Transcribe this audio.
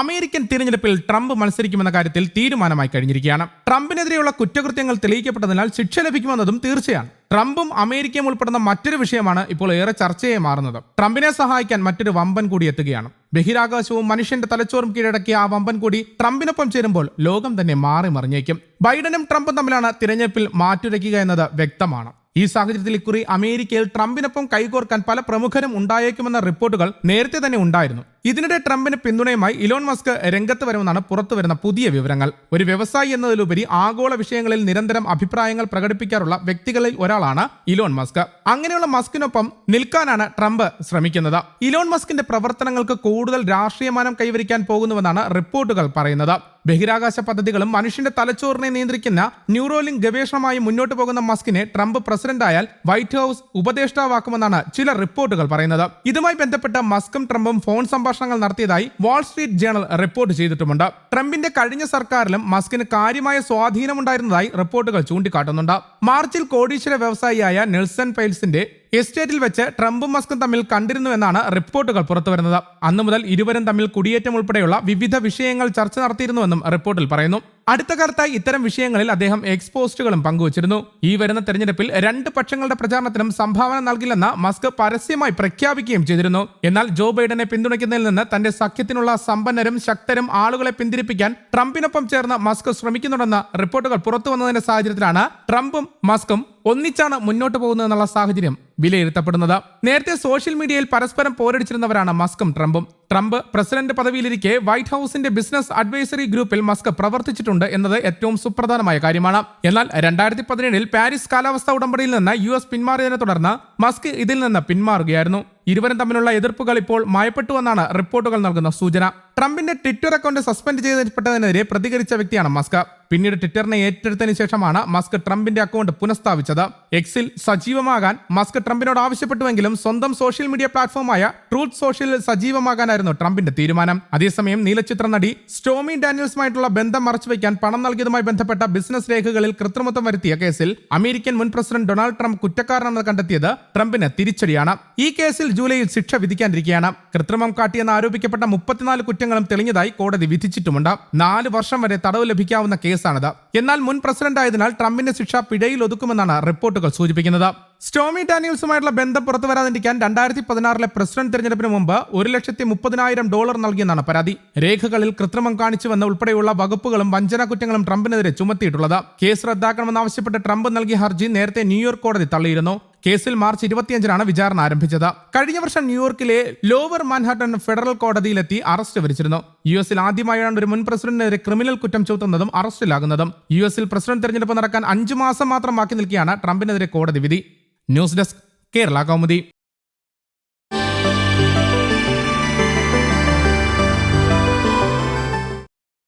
American തിരഞ്ഞെടുപ്പിൽ Trump മത്സരിക്കുമെന്ന കാര്യത്തിൽ തീരുമാനമായി കഴിഞ്ഞിരിക്കുകയാണ്. ട്രംപിനെതിരെയുള്ള കുറ്റകൃത്യങ്ങൾ തെളിയിക്കപ്പെട്ടതിനാൽ ശിക്ഷ ലഭിക്കുമെന്നതും തീർച്ചയാണ്. ട്രംപും അമേരിക്കയും ഉൾപ്പെടുന്ന മറ്റൊരു വിഷയമാണ് ഇപ്പോൾ ഏറെ ചർച്ചയായി മാറുന്നത്. ട്രംപിനെ സഹായിക്കാൻ മറ്റൊരു വമ്പൻ കൂടി എത്തുകയാണ്. ബഹിരാകാശവും മനുഷ്യന്റെ തലച്ചോറും കീഴടക്കിയ ആ വമ്പൻ കൂടി ട്രംപിനൊപ്പം ചേരുമ്പോൾ ലോകം തന്നെ മാറി മറിഞ്ഞേക്കും ബൈഡനും ട്രംപും തമ്മിലാണ് തിരഞ്ഞെടുപ്പിൽ മാറ്റുരയ്ക്കുക എന്നത് വ്യക്തമാണ്. ഈ സാഹചര്യത്തിൽ ഇക്കുറി അമേരിക്കയിൽ ട്രംപിനൊപ്പം കൈകോർക്കാൻ പല പ്രമുഖരും ഉണ്ടായേക്കുമെന്ന റിപ്പോർട്ടുകൾ നേരത്തെ തന്നെ ഉണ്ടായിരുന്നു. ഇതിനിടെ ട്രംപിന് പിന്തുണയുമായി ഇലോൺ മസ്ക് രംഗത്ത് വരുമെന്നാണ് പുറത്തുവരുന്ന പുതിയ വിവരങ്ങൾ. ഒരു വ്യവസായി എന്നതിലുപരി ആഗോള വിഷയങ്ങളിൽ നിരന്തരം അഭിപ്രായങ്ങൾ പ്രകടിപ്പിക്കാറുള്ള വ്യക്തികളിൽ ഒരാളാണ് ഇലോൺ മസ്ക്. അങ്ങനെയുള്ള മസ്കിനൊപ്പം നിൽക്കാനാണ് ട്രംപ് ശ്രമിക്കുന്നത്. ഇലോൺ മസ്കിന്റെ പ്രവർത്തനങ്ങൾക്ക് കൂടുതൽ രാഷ്ട്രീയമാനം കൈവരിക്കാൻ പോകുന്നുവെന്നാണ് റിപ്പോർട്ടുകൾ പറയുന്നത്. ബഹിരാകാശ പദ്ധതികളും മനുഷ്യന്റെ തലച്ചോറിനെ നിയന്ത്രിക്കുന്ന ന്യൂറോലിംഗ് ഗവേഷണമായി മുന്നോട്ട് പോകുന്ന മസ്കിനെ ട്രംപ് പ്രസിഡന്റായാൽ വൈറ്റ് ഹൌസ് ഉപദേഷ്ടാവാക്കുമെന്നാണ് ചില റിപ്പോർട്ടുകൾ പറയുന്നത്. ഇതുമായി ബന്ധപ്പെട്ട് മസ്കും ട്രംപും ഫോൺ സംഭാഷണങ്ങൾ നടത്തിയതായി വാൾസ്ട്രീറ്റ് ജേണൽ റിപ്പോർട്ട് ചെയ്തിട്ടുമുണ്ട്. ട്രംപിന്റെ കഴിഞ്ഞ സർക്കാരിലും മസ്കിന് കാര്യമായ സ്വാധീനമുണ്ടായിരുന്നതായി റിപ്പോർട്ടുകൾ ചൂണ്ടിക്കാട്ടുന്നുണ്ട്. മാർച്ചിൽ കോടീശ്വര വ്യവസായിയായ നെൽസൺ പൈൽസിന്റെ എസ്റ്റേറ്റിൽ വെച്ച് ട്രംപും മസ്കും തമ്മിൽ കണ്ടിരുന്നുവെന്നാണ് റിപ്പോർട്ടുകൾ പുറത്തുവരുന്നത്. അന്നു മുതൽ ഇരുവരും തമ്മിൽ കുടിയേറ്റം ഉൾപ്പെടെയുള്ള വിവിധ വിഷയങ്ങൾ ചർച്ച നടത്തിയിരുന്നുവെന്നും റിപ്പോർട്ടിൽ പറയുന്നു. അടുത്ത കാലത്തായി ഇത്തരം വിഷയങ്ങളിൽ അദ്ദേഹം എക്സ്പോസ്റ്റുകളും പങ്കുവച്ചിരുന്നു. ഈ വരുന്ന തെരഞ്ഞെടുപ്പിൽ രണ്ട് പക്ഷങ്ങളുടെ പ്രചാരണത്തിനും സംഭാവന നൽകില്ലെന്ന് മസ്ക് പരസ്യമായി പ്രഖ്യാപിക്കുകയും ചെയ്തിരുന്നു. എന്നാൽ ജോ ബൈഡനെ പിന്തുണയ്ക്കുന്നതിൽ നിന്ന് തന്റെ സഖ്യത്തിനുള്ള സമ്പന്നരും ശക്തരും ആളുകളെ പിന്തിരിപ്പിക്കാൻ ട്രംപിനൊപ്പം ചേർന്ന് മസ്ക് ശ്രമിക്കുന്നുണ്ടെന്ന റിപ്പോർട്ടുകൾ പുറത്തു വന്നതിന്റെ സാഹചര്യത്തിലാണ് ട്രംപും മസ്കും ഒന്നിച്ചാണ് മുന്നോട്ട് പോകുന്നതെന്നുള്ള സാഹചര്യം വിലയിരുത്തപ്പെടുന്നത്. നേരത്തെ സോഷ്യൽ മീഡിയയിൽ പരസ്പരം പോരടിച്ചിരുന്നവരാണ് മസ്കും ട്രംപും. ട്രംപ് പ്രസിഡന്റ് പദവിയിലിരിക്കെ വൈറ്റ് ഹൌസിന്റെ ബിസിനസ് അഡ്വൈസറി ഗ്രൂപ്പിൽ മസ്ക് പ്രവർത്തിച്ചിട്ടുണ്ട് എന്നത് ഏറ്റവും സുപ്രധാനമായ കാര്യമാണ്. എന്നാൽ രണ്ടായിരത്തി പതിനേഴിൽ പാരീസ് കാലാവസ്ഥാ ഉടമ്പടിയിൽ നിന്ന് യു എസ് പിന്മാറിയതിനെ തുടർന്ന് മസ്ക് ഇതിൽ നിന്ന് പിന്മാറുകയായിരുന്നു. ഇരുവരും തമ്മിലുള്ള എതിർപ്പുകൾ ഇപ്പോൾ മയപ്പെട്ടുവെന്നാണ് റിപ്പോർട്ടുകൾ നൽകുന്ന സൂചന. ട്രംപിന്റെ ട്വിറ്റർ അക്കൗണ്ട് സസ്പെൻഡ് ചെയ്യപ്പെട്ടതിനെതിരെ പ്രതികരിച്ച വ്യക്തിയാണ് മസ്ക്. പിന്നീട് ട്വിറ്ററിനെ ഏറ്റെടുത്തതിനു ശേഷമാണ് മസ്ക് ട്രംപിന്റെ അക്കൗണ്ട് പുനഃസ്ഥാപിച്ചത്. എക്സിൽ സജീവമാകാൻ മസ്ക് ട്രംപിനോട് ആവശ്യപ്പെട്ടുവെങ്കിലും സ്വന്തം സോഷ്യൽ മീഡിയ പ്ലാറ്റ്ഫോമായ ട്രൂത്ത് സോഷ്യലിൽ സജീവമാകാനായിരുന്നു ട്രംപിന്റെ തീരുമാനം. അതേസമയം നീലചിത്ര നടി സ്റ്റോമി ഡാനിയൽസുമായിട്ടുള്ള ബന്ധം മറച്ചുവെക്കാൻ പണം നൽകിയതുമായി ബന്ധപ്പെട്ട ബിസിനസ് രേഖകളിൽ കൃത്രിമത്വം വരുത്തിയ കേസിൽ അമേരിക്കൻ മുൻ പ്രസിഡന്റ് ഡൊണാൾഡ് ട്രംപ് കുറ്റക്കാരനെന്ന് കണ്ടെത്തിയത് ട്രംപിന് തിരിച്ചടിയാണ്. ഈ കേസിൽ ജൂലൈയിൽ ശിക്ഷ വിധിക്കാനിരിക്കുകയാണ് കൃത്രിമം കാട്ടിയെന്ന് ആരോപിക്കപ്പെട്ട മുപ്പത്തിനാല് കുറ്റങ്ങളും തെളിഞ്ഞതായി കോടതി വിധിച്ചിട്ടുമുണ്ട്. നാല് വർഷം വരെ തടവ് ലഭിക്കാവുന്ന കേസാണിത്. എന്നാൽ മുൻ പ്രസിഡന്റ് ആയതിനാൽ ട്രംപിന്റെ ശിക്ഷ പിഴയിൽ ഒതുക്കുമെന്നാണ് റിപ്പോർട്ടുകൾ സൂചിപ്പിക്കുന്നത്. സ്റ്റോമി ഡാനിയൽസുമായിട്ടുള്ള ബന്ധം പുറത്തു വരാതിരിക്കാൻ രണ്ടായിരത്തി പതിനാറിലെ പ്രസിഡന്റ് തെരഞ്ഞെടുപ്പിന് മുമ്പ് ഒരു ലക്ഷത്തി മുപ്പതിനായിരം ഡോളർ നൽകിയെന്നാണ് പരാതി. രേഖകളിൽ കൃത്രിമം കാണിച്ചുവെന്ന് ഉൾപ്പെടെയുള്ള വകുപ്പുകളും വഞ്ചന കുറ്റങ്ങളും ട്രംപിനെതിരെ ചുമത്തിയിട്ടുള്ളത്. കേസ് റദ്ദാക്കണമെന്നാവശ്യപ്പെട്ട് ട്രംപ് നൽകിയ ഹർജി നേരത്തെ ന്യൂയോർക്ക് കോടതി തള്ളിയിരുന്നു. കേസിൽ മാർച്ച് ഇരുപത്തിയഞ്ചിനാണ് വിചാരണ ആരംഭിച്ചത്. കഴിഞ്ഞ വർഷം ന്യൂയോർക്കിലെ ലോവർ മാൻഹാട്ടൻ ഫെഡറൽ കോടതിയിലെത്തി അറസ്റ്റ് വരിച്ചിരുന്നു യു എസിൽ ആദ്യമായാണ് ഒരു മുൻ പ്രസിഡന്റിനെതിരെ ക്രിമിനൽ കുറ്റം ചുമത്തുന്നതും അറസ്റ്റിലാകുന്നതും. യു എസിൽ പ്രസിഡന്റ് തെരഞ്ഞെടുപ്പ് നടക്കാൻ അഞ്ചു മാസം മാത്രം ബാക്കി നിൽക്കുകയാണ് ട്രംപിനെതിരെ കോടതി വിധി. News desk Kerala Kaumudi.